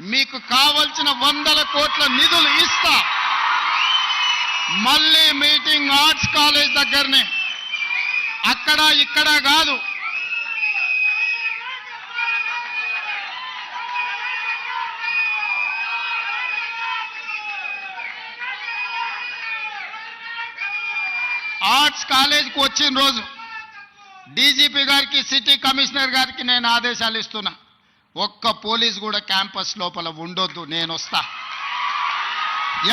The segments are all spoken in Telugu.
మీకు కావలసిన వందల కోట్ల నిధులు ఇస్తా. మళ్ళీ మీటింగ్ ఆర్ట్స్ కాలేజ్ దగ్గరనే. అక్కడ ఇక్కడ కాదు. ఆర్ట్స్ కాలేజ్కి వచ్చిన రోజు డీజీపీ గారికి సిటీ కమిషనర్ గారికి నేను ఆదేశాలు ఇస్తున్నా. ఒక్క పోలీస్ కూడా క్యాంపస్ లోపల ఉండొద్దు నేను వస్తా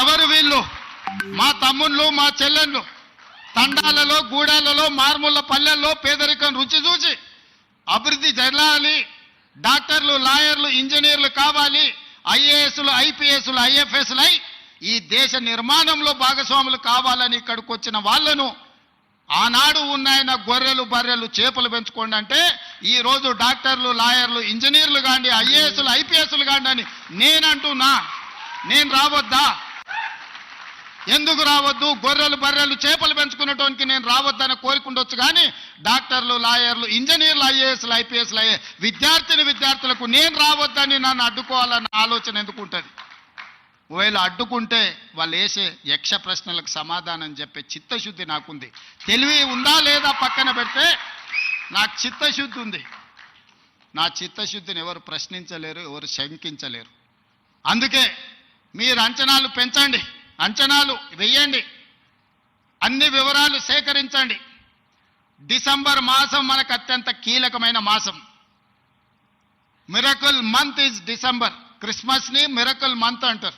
ఎవరు వీళ్ళు? మా తమ్ముళ్ళు మా చెల్లెళ్ళు. తండాలలో గూడాలలో మార్ముళ్ళ పల్లెల్లో పేదరికం రుచి చూచి అభివృద్ధి జరగాలి. డాక్టర్లు లాయర్లు ఇంజనీర్లు కావాలి. ఐఏఎస్లు ఐపీఎస్లు ఐఎఫ్ఎస్లు అయి ఈ దేశ నిర్మాణంలో భాగస్వాములు కావాలని ఇక్కడికి వచ్చిన వాళ్ళను ఆనాడు ఉన్నాయన గొర్రెలు బర్రెలు చేపలు పెంచుకోండి అంటే ఈ రోజు డాక్టర్లు లాయర్లు ఇంజనీర్లు కాండి ఐఏఎస్లు ఐపీఎస్లు కాండి అని నేనంటున్నా. నేను రావద్దా? ఎందుకు రావద్దు? గొర్రెలు బర్రెలు చేపలు పెంచుకునేటోనికి నేను రావద్దని కోరుకుండొచ్చు కానీ డాక్టర్లు లాయర్లు ఇంజనీర్లు ఐఏఎస్లు ఐపీఎస్లు అయ్యే విద్యార్థిని విద్యార్థులకు నేను రావద్దని నన్ను అడ్డుకోవాలన్న ఆలోచన ఎందుకు ఉంటుంది? ఒకవేళ అడ్డుకుంటే వాళ్ళు వేసే యక్ష ప్రశ్నలకు సమాధానం చెప్పే చిత్తశుద్ధి నాకుంది. తెలివి ఉందా లేదా పక్కన పెడితే నాకు చిత్తశుద్ధి ఉంది. నా చిత్తశుద్ధిని ఎవరు ప్రశ్నించలేరు ఎవరు శంకించలేరు. అందుకే మీరు అంచనాలు పెంచండి అంచనాలు వెయ్యండి అన్ని వివరాలు సేకరించండి. డిసెంబర్ మాసం మనకు అత్యంత కీలకమైన మాసం. Miracle month is December. క్రిస్మస్ని miracle month అంటారు.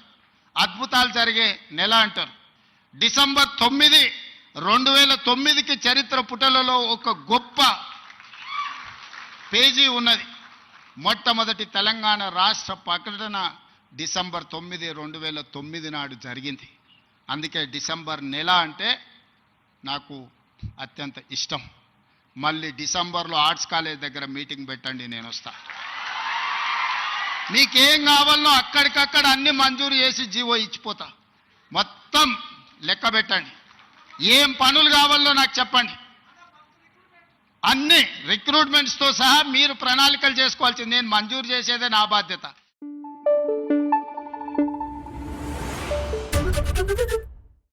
అద్భుతాలు జరిగే నెల అంటారు. డిసెంబర్ తొమ్మిది రెండు వేల తొమ్మిదికి చరిత్ర పుటలలో ఒక గొప్ప పేజీ ఉన్నది. మొట్టమొదటి తెలంగాణ రాష్ట్ర ప్రకటన డిసెంబర్ తొమ్మిది రెండు వేల తొమ్మిది నాడు జరిగింది. అందుకే డిసెంబర్ నెల అంటే నాకు అత్యంత ఇష్టం. మళ్ళీ డిసెంబర్లో ఆర్ట్స్ కాలేజ్ దగ్గర మీటింగ్ పెట్టండి నేను వస్తా. మీకేం కావాలో అక్కడికక్కడ అన్ని మంజూరు చేసి జీవో ఇచ్చిపోతా. మొత్తం లెక్క పెట్టండి. ఏం పనులు కావాలో నాకు చెప్పండి. అన్నీ రిక్రూట్మెంట్స్తో సహా మీరు ప్రణాళికలు చేసుకోవాల్సింది నేను మంజూరు చేసేదే నా బాధ్యత Thank you.